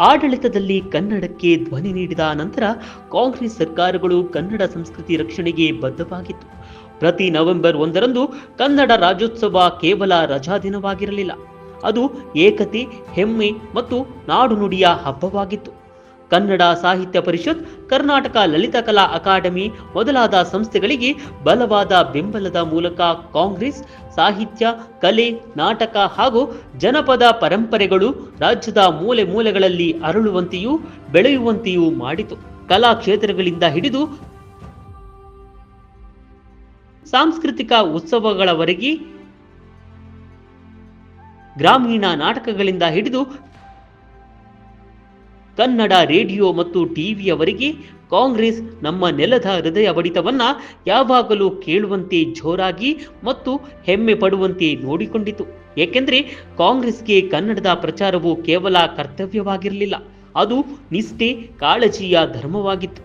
ಆಡಳಿತದಲ್ಲಿ ಕನ್ನಡಕ್ಕೆ ಧ್ವನಿ ನೀಡಿದ ನಂತರ ಕಾಂಗ್ರೆಸ್ ಸರ್ಕಾರಗಳು ಕನ್ನಡ ಸಂಸ್ಕೃತಿ ರಕ್ಷಣೆಗೆ ಬದ್ಧವಾಗಿತ್ತು. ಪ್ರತಿ ನವೆಂಬರ್ ಒಂದರಂದು ಕನ್ನಡ ರಾಜ್ಯೋತ್ಸವ ಕೇವಲ ರಜಾದಿನವಾಗಿರಲಿಲ್ಲ ಅದು ಏಕತೆ, ಹೆಮ್ಮೆ ಮತ್ತು ನಾಡು ನುಡಿಯ ಹಬ್ಬವಾಗಿತ್ತು. ಕನ್ನಡ ಸಾಹಿತ್ಯ ಪರಿಷತ್, ಕರ್ನಾಟಕ ಲಲಿತ ಕಲಾ ಅಕಾಡೆಮಿ ಮೊದಲಾದ ಸಂಸ್ಥೆಗಳಿಗೆ ಬಲವಾದ ಬೆಂಬಲದ ಮೂಲಕ ಕಾಂಗ್ರೆಸ್, ಸಾಹಿತ್ಯ, ಕಲೆ, ನಾಟಕ ಹಾಗೂ ಜನಪದ ಪರಂಪರೆಗಳು ರಾಜ್ಯದ ಮೂಲೆ ಮೂಲೆಗಳಲ್ಲಿ ಅರಳುವಂತೆಯೂ ಬೆಳೆಯುವಂತೆಯೂ ಮಾಡಿತು. ಕಲಾ ಕ್ಷೇತ್ರಗಳಿಂದ ಹಿಡಿದು ಸಾಂಸ್ಕೃತಿಕ ಉತ್ಸವಗಳವರೆಗೆ ಗ್ರಾಮೀಣ ನಾಟಕಗಳಿಂದ ಹಿಡಿದು ಕನ್ನಡ ರೇಡಿಯೋ ಮತ್ತು ಟಿವಿಯವರಿಗೆ ಕಾಂಗ್ರೆಸ್ ನಮ್ಮ ನೆಲದ ಹೃದಯ ಬಡಿತವನ್ನ ಯಾವಾಗಲೂ ಕೇಳುವಂತೆ ಜೋರಾಗಿ ಮತ್ತು ಹೆಮ್ಮೆ ಪಡುವಂತೆ ನೋಡಿಕೊಂಡಿತು. ಏಕೆಂದರೆ ಕಾಂಗ್ರೆಸ್ಗೆ ಕನ್ನಡದ ಪ್ರಚಾರವು ಕೇವಲ ಕರ್ತವ್ಯವಾಗಿರಲಿಲ್ಲ, ಅದು ನಿಷ್ಠೆ, ಕಾಳಜಿಯ ಧರ್ಮವಾಗಿತ್ತು.